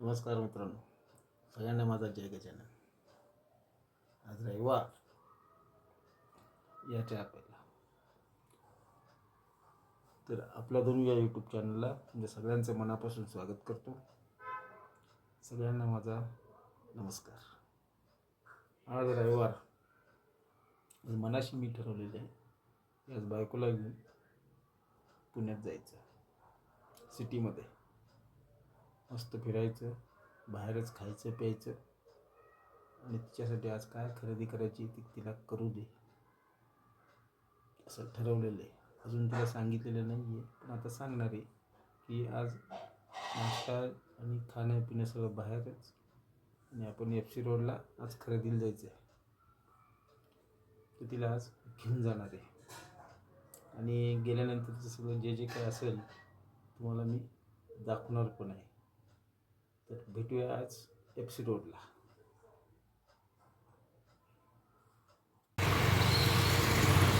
नमस्कार मित्रांनो. सगळ्यांना माझा जय गजानन. आज रविवार. याच्या पहिला. तर आपल्या दोन या यूट्यूब चॅनलला म्हणजे सगळ्यांचं मनापासून स्वागत करतो. सगळ्यांना माझा नमस्कार. आज रविवार. आज मनाशी मी ठरवलेले आहे आज बायकोला घेऊन पुण्यात जायचं सिटीमध्ये मस्त फिरायचं बाहेरच खायचं प्यायचं. आणि तिच्यासाठी आज काय खरेदी करायची ती तिला करू दे. असं ठरवलेलं आहे. अजून तिला सांगितलेलं नाही आहे पण आता सांगणार आहे की आज नाश्ता आणि खाण्यापिण्या सगळं बाहेरच आणि आपण एफ सी रोडला आज खरेदीला जायचं आहे तर तिला आज घेऊन जाणार आहे. आणि गेल्यानंतरचं सगळं जे जे काय असेल तुम्हाला मी दाखवणार पण आहे. तर भेटूया आज एफ सी रोडला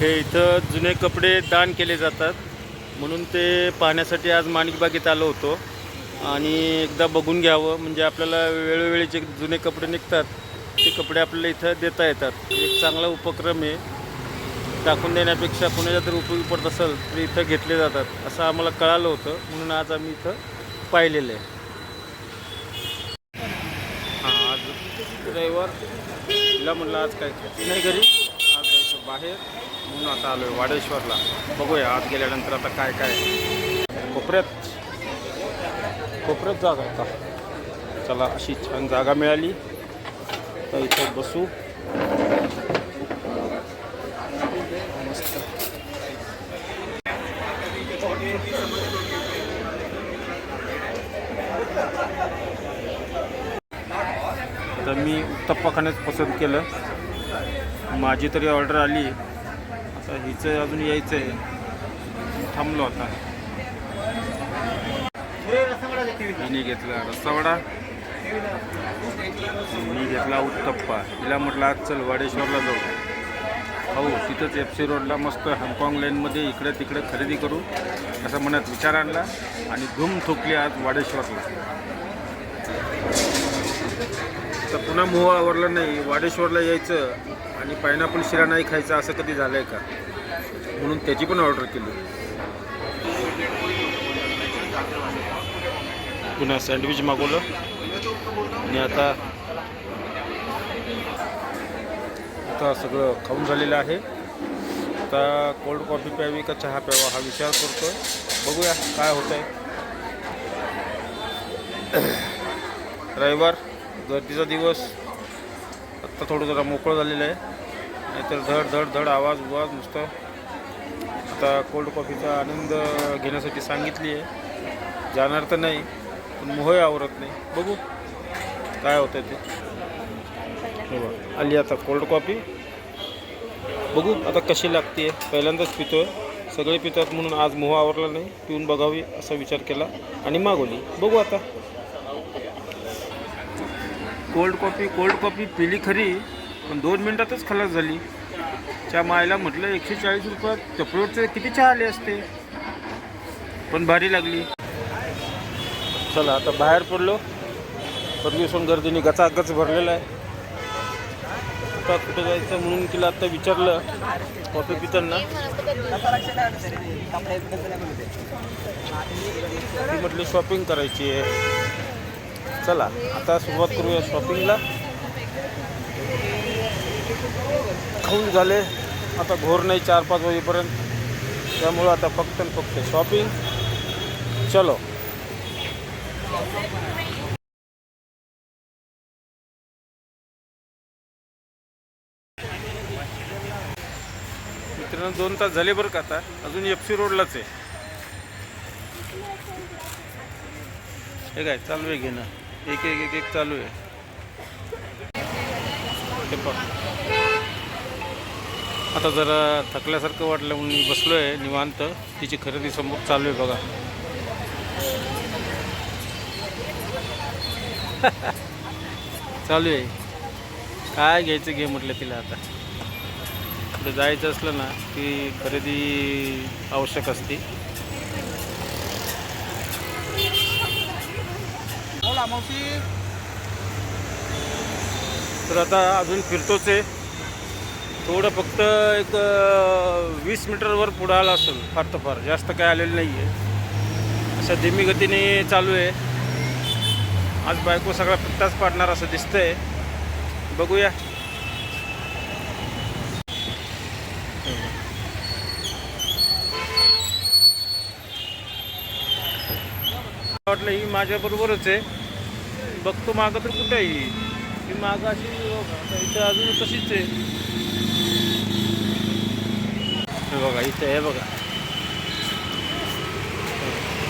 हे इथं जुने कपडे दान केले जातात. म्हणून ते पाहण्यासाठी आज माणिकबागेत आलो होतो. आणि एकदा बघून घ्यावं म्हणजे आपल्याला वेळोवेळी जे जुने कपडे निघतात ते कपडे आपल्याला इथं देता येतात. एक चांगला उपक्रम आहे. टाकून देण्यापेक्षा कोणाच्या जर उपयोगी पडत असेल तर इथं घेतले जातात. असं आम्हाला कळालं होतं. म्हणून आज आम्ही इथं पाहिलेलं आहे हां ड्रायव्हर तिला म्हणलं आज काय खायचं नाही घरी. आज जायचं बाहेर. म्हणून आता आलो आहे वाडेश्वरला. बघूया आत गेल्यानंतर आता काय काय कोपऱ्यात. कोपऱ्यात जागा आहे का? चला अशी छान जागा मिळाली. तर इथं बसू. तर मी उत्तप्पा खाण्याच पसंत केलं. माझी तरी ऑर्डर आली. आता हिचं अजून यायचं आहे थांबलो आता. हिने घेतला रस्सावडा मी घेतला उत्तप्पा. हिला म्हटलं आज चल वाडेश्वरला जाऊ. हो तिथंच एफ सी रोडला मस्त हाँगकाँग लाईनमध्ये इकडे तिकडे खरेदी करू. असं मनात विचार आणला आणि धूम थुकली आज वाडेश्वरला. तर पुन्हा मोह आवरला नाही वाडेश्वरला यायचं आणि पायनॅपल शिरा नाही खायचा असं कधी झालं आहे का? म्हणून त्याची पण ऑर्डर केली. पुन्हा सँडविच मागवलं. आणि आता आता सगळं खाऊन झालेलं आहे. आता कोल्ड कॉफी प्यावी का चहा प्यावा हा विचार करतो बघूया काय होत आहे रविवार. गर्दीचा दिवस आत्ता थोडं जरा मोकळं झालेलं आहे. नाहीतर धड धड धड आवाज उवाज नुसतं. आता कोल्ड कॉफीचा आनंद घेण्यासाठी सांगितली आहे. जाणार तर नाही पण मोहही आवरत नाही. बघू काय होतं ते. हो आली आता कोल्ड कॉफी बघू आता कशी लागते पहिल्यांदाच पितो आहे सगळे पितात म्हणून आज मोह आवरला नाही. पिऊन बघावी असा विचार केला. आणि मागवली. बघू आता. कोल्ड कॉफी कोल्ड कॉफी पिली खरी पण दोन मिनटातच खलास झाली. त्या मायला म्हटलं एकशे चाळीस रुपयात चपलोटचे किती चहा आले असते? पण भारी लागली. चला आता बाहेर पडलो. फर्ग्युसन गर्दीने गचागच भरलेला आहे. आता कुठं जायचं म्हणून तिला आता विचारलं कॉफी पिताना. ती म्हटली शॉपिंग करायची आहे. चला आता सुरुवात करूया शॉपिंगला खाऊन झाले. आता घोर नाही चार पाच वाजेपर्यंत. त्यामुळं आता फक्त फक्त शॉपिंग चलो. मित्रांनो दोन तास झाले बरं का आता. अजून एफ सी रोडलाच आहे. हे काय चालू आहे घेणं एक एक एक एक चालू आहे. आता जरा थकल्यासारखं वाटलं म्हणून मी बसलो आहे निवांत. तिची खरेदी समोर चालू आहे बघा. चालू आहे. काय घ्यायचं घे म्हटलं तिला आता. कुठे जायचं असलं ना की खरेदी आवश्यक असते. मावशी. तर आता अजून फिरतोच आहे. थोडं फक्त एक वीस मीटरवर पुढं आलं असेल फार तर फार. जास्त काय आलेलं नाही आहे अशा धीमी गतीने चालू आहे. आज बायको सगळा पिट्टाच पाडणार असं दिसतंय. बघूया. वाटलं ही माझ्याबरोबरच आहे. बघतो मागं तर कुठे आहे ही? मागं अशी हो, बघा, इथं अजून तशीच आहे. हे बघा इथं आहे बघा.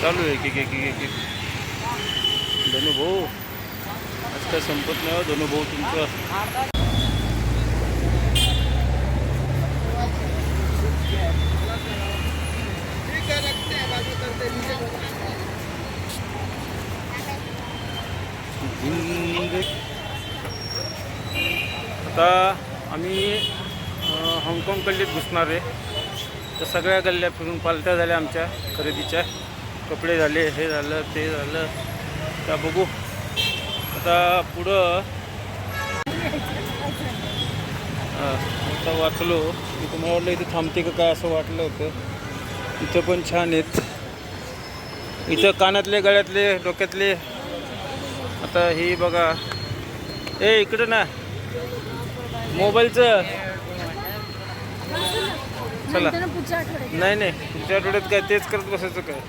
चालू आहे की की की की धनु भाऊ. आज काय संपत नाही हो धनु भाऊ तुमचं. झिंग. आता आम्ही हाँगकाँग गल्लीत घुसणार आहे. तर सगळ्या गल्ल्या फिरून पालत्या झाल्या आमच्या खरेदीच्या. कपडे झाले हे झालं ते झालं. त्या बघू. आता पुढं आता वाचलो. मी तुम्हाला वाटलं इथे थांबते का काय असं वाटलं होतं. इथं पण छान आहेत. इथं कानातले गळ्यातले डोक्यातले आता ही बघा. ए इकडं ना. मोबाईलचं. चला. नाही नाही. पुढच्या आठवड्यात काय तेच करत बसायचं काय?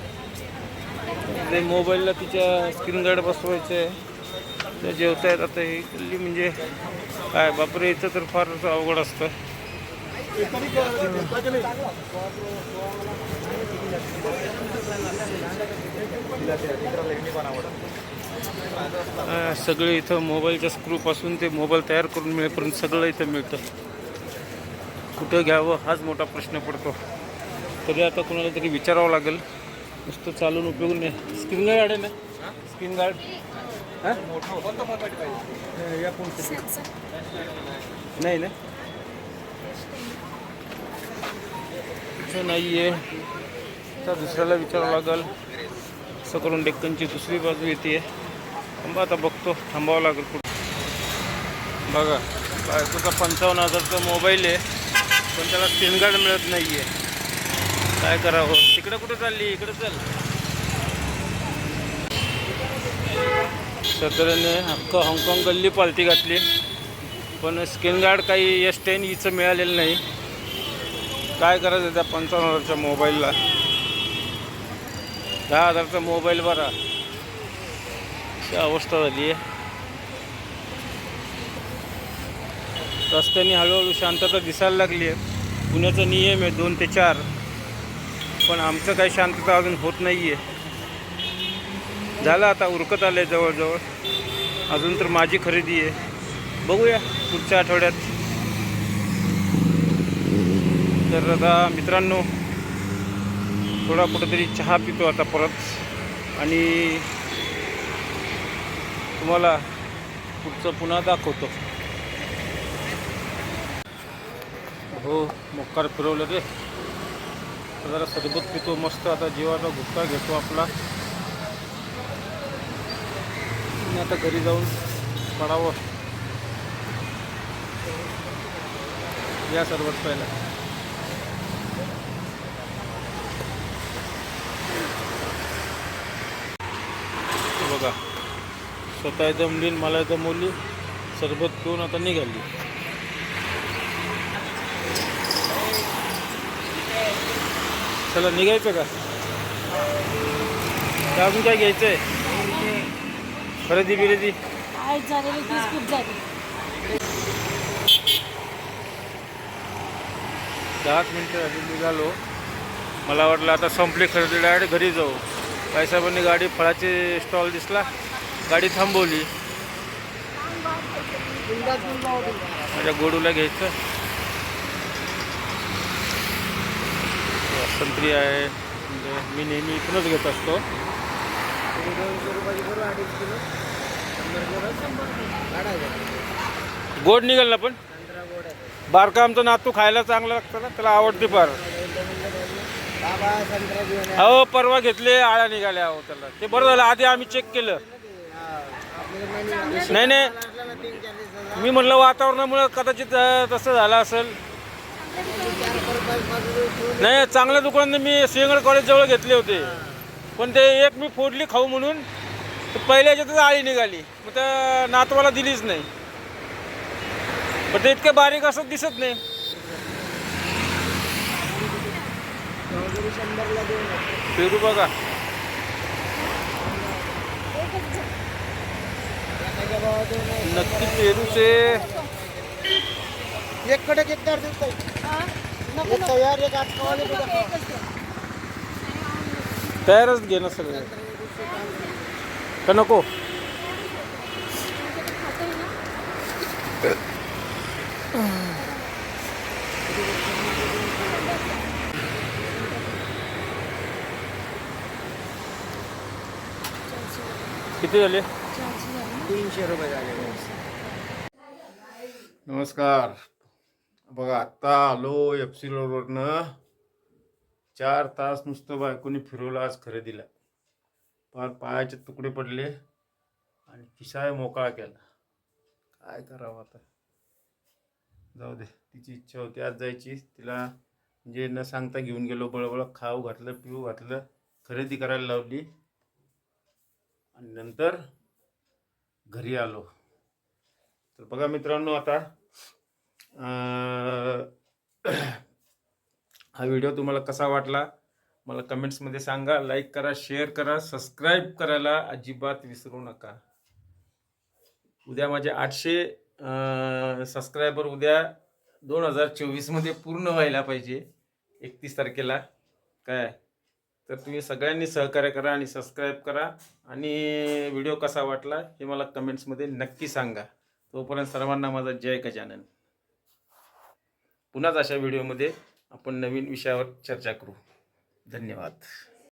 ते मोबाईलला तिच्या स्क्रीन गार्ड बसवायचं ते जेवतायत आता ही गल्ली म्हणजे. काय बापरे इथं तर फार अवघड असतं. सगळे इथं मोबाईलच्या स्क्रूपासून ते मोबाईल तयार करून मिळेपर्यंत सगळं इथं मिळतं. कुठं घ्यावं हाच मोठा प्रश्न पडतो. तरी आता कोणाला तरी विचारावं लागेल. नुसतं चालून उपयोग नाही. स्क्रीन गार्ड आहे ना? स्क्रीन गार्ड नाही ना? नाही आहे तर दुसऱ्याला विचारावं लागेल. असं करून डेक्कनची दुसरी बाजू येते थांबा आता बघतो. थांबावं लागेल कुठं बघा बायकोचा पंचावन्न हजारचा मोबाईल आहे पण त्याला सिम गार्ड मिळत नाही आहे काय करावं? तिकडं कुठं चालली? इकडं चल. सदरने अख्खं हाँगकाँग गल्ली पालती घातली. पण स्किन गार्ड काही एस टेन ईचं मिळालेलं नाही. काय करायचं त्या पंचावन्न हजारच्या मोबाईलला दहा हजारचा मोबाईल बरा अशी अवस्था झाली आहे. रस्त्याने हळूहळू शांतता दिसायला लागली आहे. पुण्याचा नियम आहे दोन ते चार. पण आमचं काही शांतता अजून होत नाही आहे झालं आता उरकत आलं आहे जवळजवळ. अजून तर माझी खरेदी आहे. बघूया पुढच्या आठवड्यात. तर आता मित्रांनो थोडा कुठंतरी चहा पितो आता परत. आणि तुम्हाला पुढचं पुन्हा दाखवतो. हो मोकार फिरवलं रे. जरा सरबत पितो मस्त. आता जीवाचा गुटखा घेतो आपला. आता घरी जाऊन पडावं. या सरबत पहिला. बघा. स्वतः आणि मला दमवली सरबत पिऊन आता निघाली. चला निघायचं का? अजून काय घ्यायचं आहे खरेदी बिरेदी? दहाच मिनटं झाली निघालो. मला वाटलं आता संपली खरेदी डायरेक्ट घरी जाऊ. काही साहेबांनी गाडी फळाचे स्टॉल दिसला. गाडी थांबवली. माझ्या गोडूला घ्यायचं. संत्री आहे. म्हणजे मी नेहमी इथूनच घेत असतो. गोड निघाल ना पण? बारका आमचा नातू खायला चांगला लागतं ना त्याला आवडते फार. हो परवा घेतले आळ्या निघाल्या अहो त्याला. ते बरं झालं आधी आम्ही चेक केलं. नाही नाही. मी म्हणलं वातावरणामुळं कदाचित तसं झालं असेल. नाही चांगल्या दुकानात मी सिंहगड कॉलेजजवळ घेतले होते. पण ते एक मी फोडली खाऊ म्हणून. पहिल्या याच्यातच आळी निघाली. मग त्या नातवाला दिलीच नाही. पण ते इतके बारीक असं दिसत नाही. पेरू बघा. नक्की पेरूचे एक कडक एक दर देत हा? नको एक नको तयार एक आज कवाले नको, नको, एकच द्या. तयारच घे ना सगळं का नको खातोय ना? किती झाले चारशे झाले ना? तीनशे रुपये झाले. नमस्कार. बघा आत्ता आलो एफ सी रोडवरनं चार तास नुसतं बायकोनी फिरवलं आज खरेदीला. फार पायाचे तुकडे पडले आणि खिसाय मोकळा केला. काय करावं आता? जाऊ दे तिची इच्छा होती आज जायची. तिला म्हणजे न सांगता घेऊन गेलो बळबळ खाऊ घातलं पिऊ घातलं खरेदी करायला लावली. आणि नंतर घरी आलो. तर बघा मित्रांनो आता हा व्हिडिओ तुम्हाला कसा वाटला मला कमेंट्समध्ये सांगा लाईक करा शेअर करा सबस्क्राईब करायला अजिबात विसरू नका. उद्या माझे आठशे सबस्क्रायबर उद्या दोन हजार चोवीसमध्ये पूर्ण व्हायला पाहिजे एकतीस तारखेला. काय? तर तुम्ही सगळ्यांनी सहकार्य करा आणि सबस्क्राईब करा. आणि व्हिडिओ कसा वाटला हे मला कमेंट्समध्ये नक्की सांगा. तोपर्यंत सर्वांना माझा जय गजानन. पुन्हाच अशा व्हिडिओमध्ये आपण नवीन विषयावर चर्चा करू. धन्यवाद.